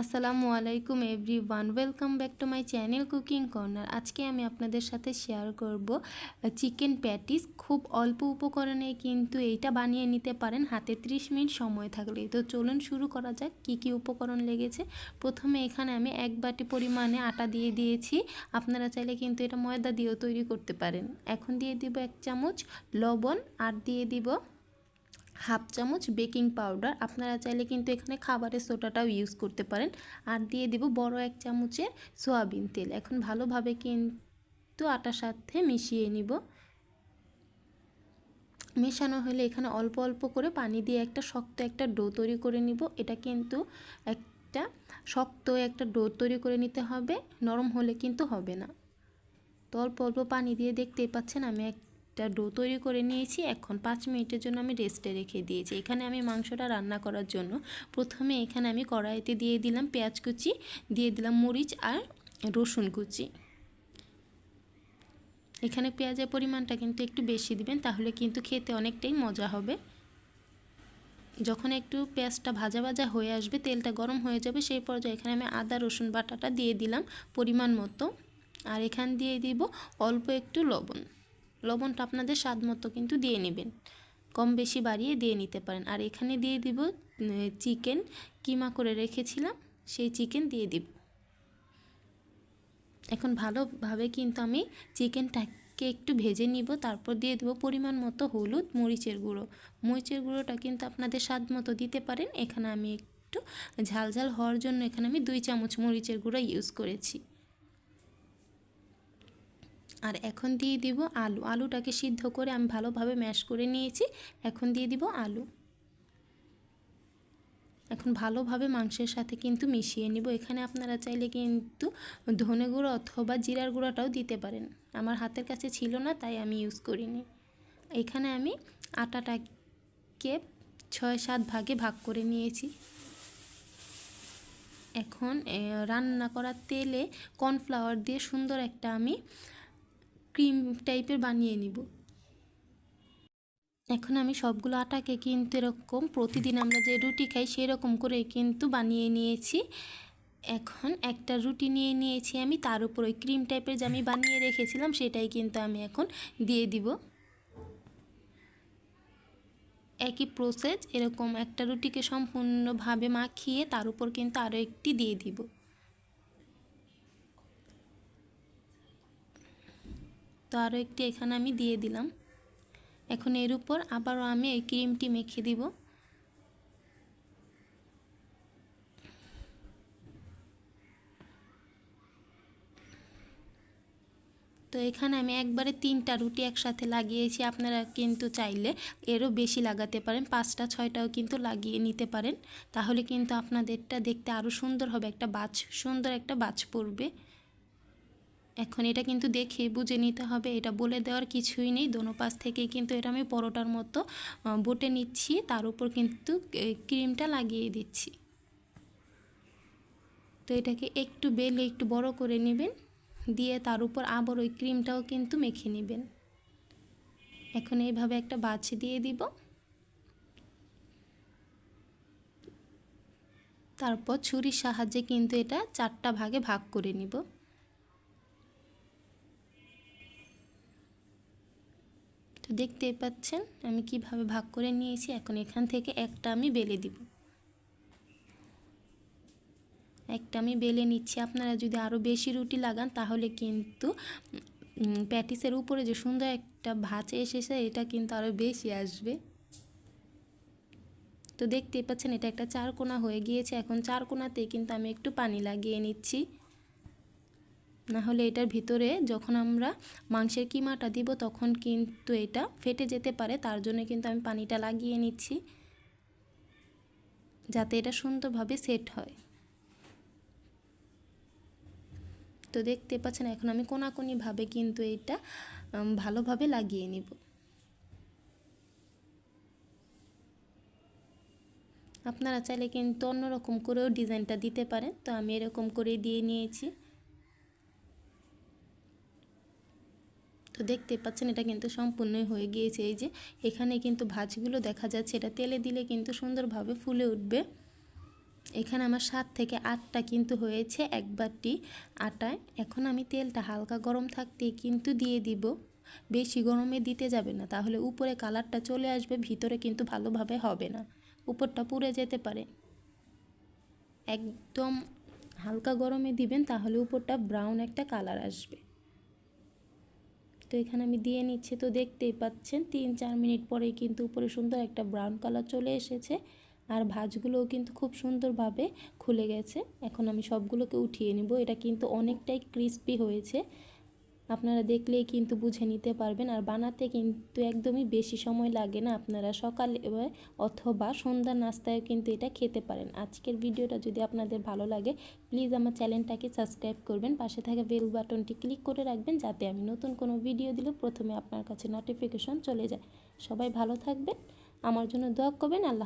আসসালামু আলাইকুম everyone welcome back to my channel cooking corner. আজকে আমি আপনাদের সাথে শেয়ার করব চিকেন প্যাটিস। খুব অল্প উপকরণে কিন্তু এইটা বানিয়ে নিতে পারেন, হাতে 30 মিনিট সময় থাকলে তো চলুন শুরু করা যাক, কি কি উপকরণ লেগেছে। প্রথমে এখানে আমি এক বাটি পরিমাণে আটা দিয়ে দিয়েছি। আপনারা চাইলে কিন্তু এটা ময়দা দিয়েও তৈরি করতে পারেন। এখন দিয়ে দিব এক চামচ লবণ আর দিয়ে দিব হাফ চামচ বেকিং পাউডার। আপনারা চাইলে কিন্তু এখানে খাবারের সোডাটাও ইউজ করতে পারেন। আর দিয়ে দেব বড় এক চামচের সোয়াবিন তেল। এখন ভালোভাবে কিন্তু আটার সাথে মিশিয়ে নিব। মেশানো হলে এখানে অল্প অল্প করে পানি দিয়ে একটা শক্ত একটা ডো তৈরি করে নিব। এটা কিন্তু একটা শক্ত একটা ডো তৈরি করে নিতে হবে। নরম হলে কিন্তু হবে না। তো অল্প অল্প পানি দিয়ে দেখতেই পাচ্ছেন আমি এক একটা ডো তৈরি করে নিয়েছি। এখন পাঁচ মিনিটের জন্য আমি রেস্টে রেখে দিয়েছি। এখানে আমি মাংসটা রান্না করার জন্য প্রথমে এখানে আমি কড়াইতে দিয়ে দিলাম পেঁয়াজ কুচি, দিয়ে দিলাম মরিচ আর রসুন কুচি। এখানে পেঁয়াজের পরিমাণটা কিন্তু একটু বেশি দিবেন, তাহলে কিন্তু খেতে অনেকটাই মজা হবে। যখন একটু পেঁয়াজটা ভাজা ভাজা হয়ে আসবে, তেলটা গরম হয়ে যাবে, সেই পর্যায়ে এখানে আমি আদা, রসুন বাটাটা দিয়ে দিলাম পরিমাণ মতো। আর এখান দিয়ে দিব অল্প একটু লবণ। লবণটা আপনাদের স্বাদ মতো কিন্তু দিয়ে নেবেন। কম বেশি বাড়িয়ে দিয়ে নিতে পারেন। আর এখানে দিয়ে দিব চিকেন। কিমা করে রেখেছিলাম, সেই চিকেন দিয়ে দিব। এখন ভালোভাবে কিন্তু আমি চিকেনটাকে একটু ভেজে নিব। তারপর দিয়ে দেবো পরিমাণ মতো হলুদ, মরিচের গুঁড়ো। মরিচের গুঁড়োটা কিন্তু আপনাদের স্বাদ মতো দিতে পারেন। এখানে আমি একটু ঝাল ঝাল হওয়ার জন্য এখানে আমি দুই চামচ মরিচের গুঁড়ো ইউজ করেছি। আর এখন দিয়ে দিব আলু। আলুটাকে সিদ্ধ করে আমি ভালোভাবে ম্যাশ করে নিয়েছি। এখন দিয়ে দিব আলু। এখন ভালোভাবে মাংসের সাথে কিন্তু মিশিয়ে নিব। এখানে আপনারা চাইলে কিন্তু ধনে গুঁড়ো অথবা জিরার গুঁড়োটাও দিতে পারেন। আমার হাতের কাছে ছিল না, তাই আমি ইউজ করিনি। এখানে আমি আটাটাকে ছয় সাত ভাগে ভাগ করে নিয়েছি। এখন রান্না করার তেলে কর্নফ্লাওয়ার দিয়ে সুন্দর একটা আমি ক্রিম টাইপের বানিয়ে নিব। এখন আমি সবগুলো আটাকে কিন্তু এরকম প্রতিদিন আমরা যে রুটি খাই সেই রকম করে কিন্তু বানিয়ে নিয়েছি। এখন একটা রুটি নিয়ে নিয়েছি আমি, তার উপর ওই ক্রিম টাইপের যে আমি বানিয়ে রেখেছিলাম সেটাই কিন্তু আমি এখন দিয়ে দিব। একই প্রসেস এরকম একটা রুটিকে সম্পূর্ণভাবে মাখিয়ে তার উপর কিন্তু আরও একটি দিয়ে দিব। তো আরও একটি এখানে আমি দিয়ে দিলাম। এখন এর উপর আবারও আমি এই ক্রিমটি মেখে দিব। তো এখানে আমি একবারে তিনটা রুটি একসাথে লাগিয়েছি, আপনারা কিন্তু চাইলে এরও বেশি লাগাতে পারেন, পাঁচটা, ছয়টাও কিন্তু লাগিয়ে নিতে পারেন। তাহলে কিন্তু আপনাদেরটা দেখতে আরও সুন্দর হবে, একটা বাছ সুন্দর একটা বাছ পড়বে। এখন এটা কিন্তু দেখে বুঝে নিতে হবে, এটা বলে দেওয়ার কিছুই নেই। দোনো পাশ থেকে কিন্তু এটা আমি পরোটার মতো বটে নিচ্ছি, তার উপর কিন্তু ক্রিমটা লাগিয়ে দিচ্ছি। তো এটাকে একটু বেলে একটু বড় করে নেবেন, দিয়ে তার উপর আবার ওই ক্রিমটাও কিন্তু মেখে নেবেন। এখন এইভাবে একটা বাছি দিয়ে দিব। তারপর ছুরির সাহায্যে কিন্তু এটা চারটা ভাগে ভাগ করে নিব। তো দেখতেই পাচ্ছেন, আমি কীভাবে ভাগ করে নিয়েছি, এখন এখান থেকে একটা আমি বেলে দিব। একটা আমি বেলে নিচ্ছি। আপনারা যদি আরও বেশি রুটি লাগান, তাহলে কিন্তু প্যাটিসের উপরে যে সুন্দর একটা ভাঁচে এসেছে, এটা কিন্তু আরও বেশি আসবে। তো দেখতেই পাচ্ছেন, এটা একটা চার কোনা হয়ে গিয়েছে। এখন চার কোনাতে কিন্তু আমি একটু পানি লাগিয়ে নিচ্ছি। না হলে এটার ভিতরে যখন আমরা মাংসের কিমাটা দিব, তখন কিন্তু এটা ফেটে যেতে পারে। তার জন্য কিন্তু আমি পানিটা লাগিয়ে নিচ্ছি, যাতে এটা সুন্দরভাবে সেট হয়। তো দেখতে পাচ্ছেন, এখন আমি কোনাকুনিভাবে কিন্তু এটা ভালোভাবে লাগিয়ে নিব। আপনারা চাইলে কিন্তু অন্যরকম করেও ডিজাইনটা দিতে পারেন। তো আমি এরকম করে দিয়ে নিয়েছি। তো দেখতে পাচ্ছেন এটা কিন্তু সম্পূর্ণই হয়ে গিয়েছে। এই যে এখানে কিন্তু ভাজগুলো দেখা যাচ্ছে, এটা তেলে দিলে কিন্তু সুন্দরভাবে ফুলে উঠবে। এখানে আমার সাত থেকে আটটা কিন্তু হয়েছে এক বাটি আটায়। এখন আমি তেলটা হালকা গরম থাকতে কিন্তু দিয়ে দিব। বেশি গরমে দিতে যাবে না, তাহলে উপরে কালারটা চলে আসবে, ভিতরে কিন্তু ভালোভাবে হবে না। উপরটা পুড়ে যেতে পারে। একদম হালকা গরমে দিবেন, তাহলে উপরটা ব্রাউন একটা কালার আসবে। তো এখানে আমি দিয়ে নিচ্ছি। তো দেখতেই পাচ্ছেন, তিন চার মিনিট পরে কিন্তু উপরে সুন্দর একটা ব্রাউন কালার চলে এসেছে। আর ভাজগুলোও কিন্তু খুব সুন্দরভাবে খুলে গেছে। এখন আমি সবগুলোকে উঠিয়ে নিব। এটা কিন্তু অনেকটাই ক্রিস্পি হয়েছে। আপনারা দেখলেই কিন্তু বুঝে নিতে পারবেন। আর বানাতে কিন্তু একদমই বেশি সময় লাগে না। আপনারা সকালে অথবা সন্ধ্যা নাস্তায় কিন্তু এটা খেতে পারেন। আজকের ভিডিওটা যদি আপনাদের ভালো লাগে প্লিজ আমার চ্যানেলটাকে সাবস্ক্রাইব করবেন। পাশে থাকা বেল বাটনটি ক্লিক করে রাখবেন যাতে আমি নতুন কোনো ভিডিও দিলে প্রথমে আপনার কাছে নোটিফিকেশন চলে যায়। সবাই ভালো থাকবেন। আমার জন্য দোয়া করবেন। আল্লাহ